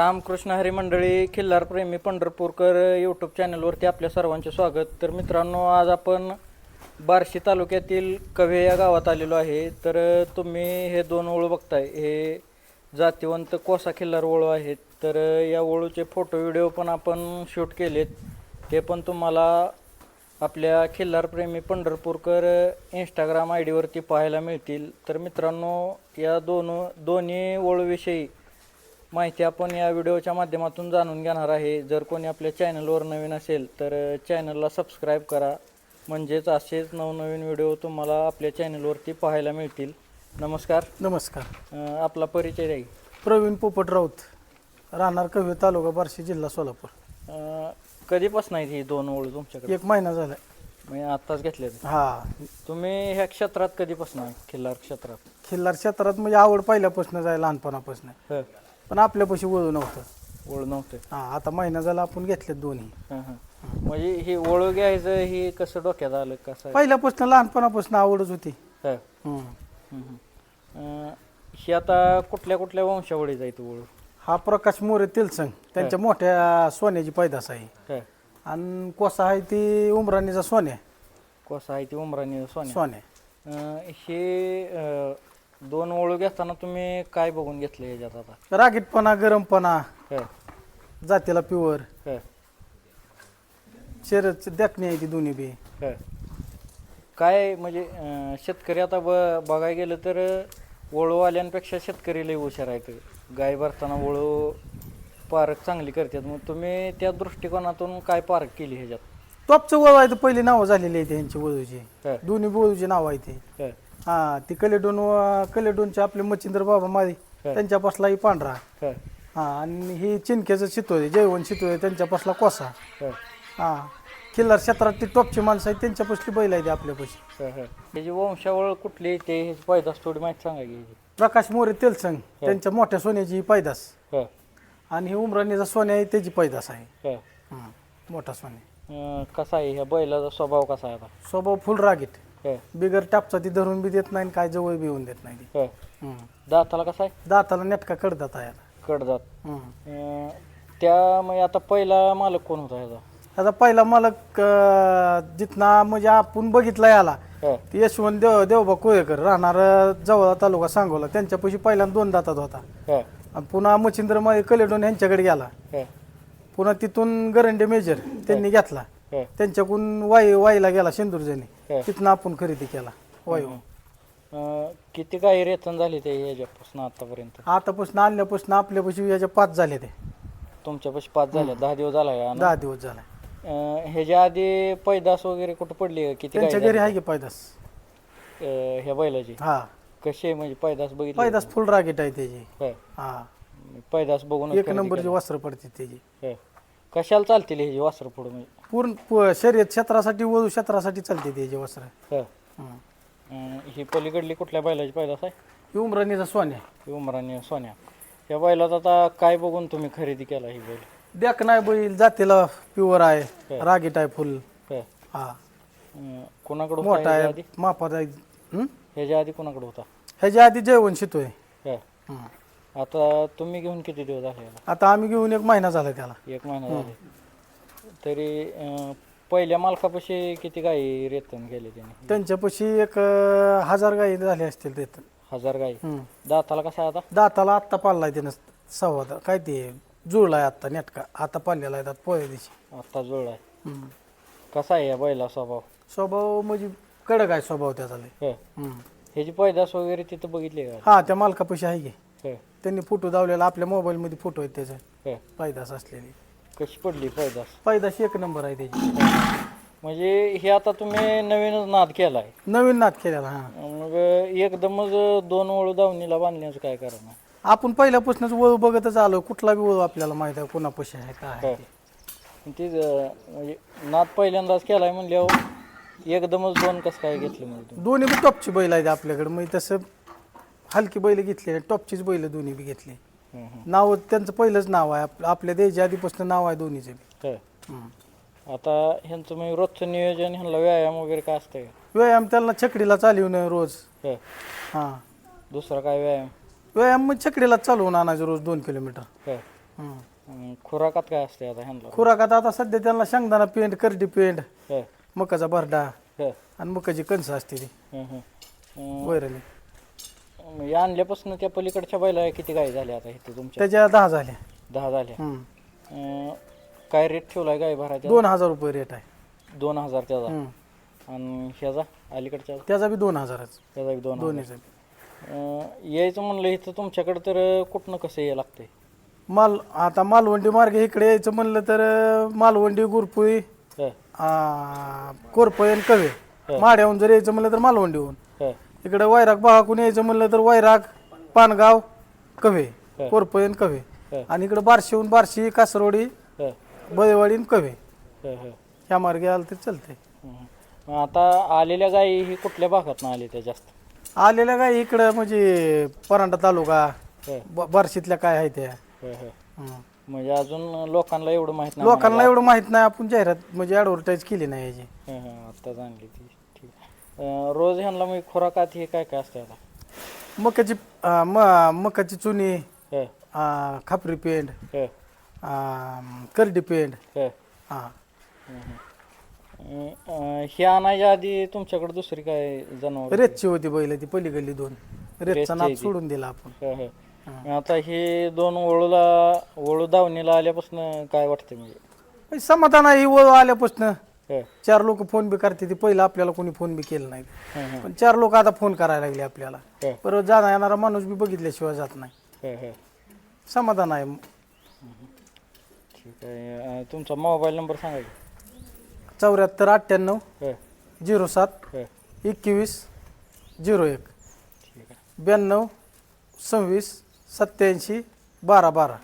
रामकृष्ण हरी मंडळी खिल्लार प्रेमी पंढरपूरकर यूट्यूब चॅनलवरती आपल्या सर्वांचे स्वागत. तर मित्रांनो आज आपण बार्शी तालुक्यातील कव्हे या गावात आलेलो आहे. तर तुम्ही हे दोन ओळू बघताय. हे जातिवंत कोसा खिल्लार ओळू आहेत. तर या ओळूचे फोटो व्हिडिओ पण आपण शूट केलेत. ते पण तुम्हाला आपल्या खिल्लार प्रेमी पंढरपूरकर इंस्टाग्राम आय डीवरती पाहायला मिळतील. तर मित्रांनो या दोन दोन्ही ओळूविषयी माहिती आपण या व्हिडिओच्या माध्यमातून जाणून घेणार आहे. जर कोणी आपल्या चॅनलवर नवीन असेल तर चॅनलला सबस्क्राईब करा. म्हणजेच असेच नवनवीन व्हिडिओ तुम्हाला आपल्या चॅनलवरती पाहायला मिळतील. नमस्कार. नमस्कार. अं, आपला परिचय की. प्रवीण पोपट राऊत राहणार कव्हे तालुका बार्शी जिल्हा सोलापूर. अं, कधीपासून आहेत ही दोन ओळ तुमच्याकडे? एक महिना झाला. मी आत्ताच घेतले हा. तुम्ही ह्या क्षेत्रात कधीपासून आहे? खिल्लार क्षेत्रात. खिल्लार क्षेत्रात म्हणजे आवड पहिल्यापासून जाय लहानपणापासून हं, पण आपल्यापाशी वळू नव्हतं. ओळ नव्हते. हा आता महिना झाला आपण घेतले दोन्ही. हं, हं. म्हणजे ही ओळख घ्यायचं ही कसं डोक्यात आलं कसं पहिल्यापासून लहानपणापासून आवडच होती. हं, हम्म. हं. अं, आता कुठल्या कुठल्या वंशावळी जायचं ओळख हा प्रकाश मोरे तेलसंग त्यांच्या मोठ्या सोन्याची पैदास आहे. हं. आणि कोसा आहे ती उमराणीचा सोन्या. कोसा आहे ती उमराणी सोन्या. सोन्या. अं, हे अं, दोन ओळू घेताना तुम्ही काय बघून घेतले ह्याच्यात आता? रागीटपणा गरमपणा जातीला प्युअर शरीराची देखणी आहे ती दोन्ही बी. हं. काय म्हणजे अं, शेतकरी आता ब बघायला गेलं तर वळूवाल्यांपेक्षा शेतकरी लई हुशार आहेत. गाय भरताना वळू पारख चांगली करतात. मग तुम्ही त्या दृष्टिकोनातून काय पारख केली ह्याच्यात? टॉपचं वळू आहे तर पहिली नावं झालेली आहे त्यांची वळूची दोन्ही वळूची नाव आहे ते. हा ती कलेडोन कलेडोनचे आपले मच्छिंद्र बाबा माळी हं. त्यांच्यापासला ही पांढरा. हं, हा आणि ही चिनक्याचं जैवन चितोय त्यांच्यापासला कोसा. हं, हा खिल्लार क्षेत्रात ती टॉपची माणसं आहेत त्यांच्यापासली बैल आहे ती आपल्यापाशी हं, हं. ह्याची वंशावळ कुठली ते ह्याची पैदास थोडी माहिती सांगा की ह्याची. प्रकाश मोरे तेलसंग त्यांच्या मोठ्या सोन्याची ही पैदास आणि ही उमराणीचा सोन्या आहे त्याची पैदास आहे. मोठा सोन्या. अं, कसा आहे ह्या बैलाचा स्वभाव कसा आहे आता? स्वभाव फुल रागीट. हं, बिगर टापचा ती धरून बी देत नाही आणि काय जवळ बी येऊन देत नाही ती. दाताला कसा आहे? दाताला नेटका कडदात आहे आता. कडदात. अं, त्या म्हणजे आता पहिला मालक कोण होता ह्याचा? आता पहिला मालक अं, जितना म्हणजे आपण बघितला याला हं, ते यशवंत देव देवबा कोळेकर राहणार जवळ तालुका सांगोला. त्यांच्यापाशी पहिल्यांदा दोन दातात होता. हं, आणि पुन्हा मच्छिंद्र माळी कलेडोन यांच्याकडे गेला. हं, पुन्हा तिथून गरंडे मेजर त्यांनी घेतला. त्यांच्याकडून वाई वाईला गेला शेंदूरजणी हं. तिथनं आपण खरेदी केला वायू अं, किती काही रेतन झाली ते ह्याच्यापासून आतापर्यंत? आतापासून आणल्यापासून आपल्यापाशी याच्या पाच झाले ते. तुमच्यापाशी पाच झाले दहा दिवस झाला का दहा दिवस झाला. अं, ह्याच्या आधी पैदास वगैरे कुठं पडली का? किती त्यांच्या घरी आहे की पैदास? अं, ह्या बैलाची? हा. कशी आहे म्हणजे पैदास बघितली? पैदास फुल रागीट आहे त्याची. हं. हा. पैदास बघून एक नंबरची वस्त्र पडते त्याची. कशाला चालतील ह्याची वासर पुढं म्हणजे पूर्ण पु- शर्यत क्षेत्रासाठी वळू क्षेत्रासाठी चालते त्याची वस्त्र हं. हं. अं, ही पलीकडली कुठल्या बैलाची पैदास आहे ही उमराणीचा सोन्या. ही उमरानी सोन्या. या बैलात आता काय बघून तुम्ही खरेदी केला ही बैल? देख नाही बैल जातीला प्युअर आहे रागीट आहे फुल. हं. हा. अं, कोणाकडे होता मोठा ह्याच्या आहे आधी मापात आहे. हं? ह्याच्या आधी कोणाकडे होता? ह्याच्या आधी जयवंत शितोय. हं. हं. आता तुम्ही घेऊन किती दिवस झाले? याला आता आम्ही घेऊन एक महिना झाला त्याला. एक महिना झाले. तरी अं, पहिल्या मालकापाशी किती गाई रेतन गेले त्याने? त्यांच्यापाशी एक अं, हजार गाई झाले असतील तिथं हजार गाई. दाताला कसा आहे आता? दाताला आत्ता पाळलाय त्यानं सव्वा दा- काय ते जुळलाय आत्ता नेटका. आता पाळलेला आहे दात पोळ्या दिवशी. आत्ता जुळलाय. हं. कसा आहे या बैला स्वभाव? स्वभाव म्हणजे कडक आहे स्वभाव त्याचा लय. हं. ह्याची पैदास वगैरे तिथं बघितली का? हा त्या मालकापाशी आहे की. हं. त्यांनी फोटो दावलेला आपल्या मोबाईलमध्ये फोटो आहेत त्याचे. हं. पैदास असलेली. कशी पडली पैदास पैदाशी एक नंबर आहे त्याची. म्हणजे हे आता तुम्ही नवीनच नाद केलाय. नवीन नाद केलेला हा. मग एकदमच दोन वळू दावणीला बांधण्याचं काय कारण? आहे? आपण पहिल्यापासूनच वळू बघतच आलो कुठला बी वळू आपल्याला माहीत आहे कोणापाशी आहे काय आहे ते. पण ते म्हणजे नाद पहिल्यांदाच केलाय म्हणल्यावर एकदमच दोन कसं काय घेतले म्हणजे तुम्ही? दोन्ही बी टॉपची बैल आहेत आपल्याकडे. म्हणजे तसं हलकी बैल घेतली टॉपचीच बैल दोन्ही बी घेतली. नाव त्यांचं पहिलंच नाव आहे आप- आपल्या देशाच्या आधीपासून नाव आहे दोन्हीचे बी. आता ह्यांचं म्हणजे रोजचं नियोजन ह्यांना व्यायाम वगैरे काय असतंय का? व्यायाम त्याला छकडीला चालवून रोज हं. हां दुसरा काय व्यायाम व्यायाम मग छकडीला चालवून आणायचं रोज दोन किलोमीटर हं. हम्म. अं, खुराकात काय असते आता ह्यांना खुराकात आता सध्या त्यांना शेंगदाणा पेंड करडी ह, मकाचा भरडा आणि मकाची कणसं असते ती हं, हं. अं, वैरणी आणल्यापासून त्या पलीकडच्या बैला किती गाय झाल्या आता इथे तुमच्या? त्याच्या दहा झाल्या. दहा झाल्या. हम्म. अं, काय रेट ठेवलाय गाय भरायचा दोन हजार रुपये रेट आहे. दोन हजार त्याचा. हम्म. आणि ह्याचा अलीकडच्या? त्याचा बी दोन हजारच. त्याचा एक दोन हजार. दोन्हीचा अं, यायचं म्हणलं इथं तुमच्याकडे तर कुठनं कसं यायला लागतंय? माल आता मालवंडी मार्गे इकडे यायचं म्हणलं तर अं, मालवंडी गुरपुई ह, आणि कवे माड्याहून जर यायचं म्हणलं तर मालवंडीहून. ह, इकडे वैराग भागाकून यायचं म्हणलं तर वैराग पानगाव कवे कोरपई आणि कवे ह. आणि इकडे बार्शीहून बार्शी कासरवाडी ह, बळेवाडी आणि कवे ह, ह. ह्या मार्गे आलं तरी हं. मग आता आलेल्या गायी ही कुठल्या भागात आले त्या जास्त आलेल्या काय इकडं म्हणजे परांडा तालुका ह, ब- बार्शीतल्या काय आहे त्या ह, ह. हं. म्हणजे अजून लोकांना एवढं माहीत नाही लोकांना एवढं माहीत नाही आपण जाहिरात म्हणजे ऍडव्हर्टाईज केली नाही याची हं, हं. आत्ताच आणली ती. अं, रोज ह्यांना मग खुराकात हे काय काय असतं आता? मकाची अं, म- मकाची चुनी ह, अं, खापरी पेंड ह, अं, करडी पेंड ह. अं, आणायच्या आधी तुमच्याकडे दुसरी काय जनावर? रेतची होती बैल ती पलीकडली दोन. रेतचा नाद सोडून दिला आपण. आता हे दोन वळूला वळू दावणीला आल्यापासून काय वाटतं म्हणजे? म्हणजे समाधान आहे ही ओळ आल्यापासून. चार लोक फोन बी करते ती पहिलं आपल्याला कोणी फोन बी केलं नाही. हं, हं. पण चार लोक आता फोन करायला लागले आपल्याला. ह, परत जाणार येणारा माणूस बी बघितल्याशिवाय जात नाही. ह, ह. समाधान आहे. ठीक आहे. तुमचा मोबाईल नंबर सांगा. चौऱ्याहत्तर अठ्ठ्याण्णव ह, झिरो सात ह. एकवीस झिरो एक. ब्याण्णव सव्वीस सत्याऐंशी बारा बारा.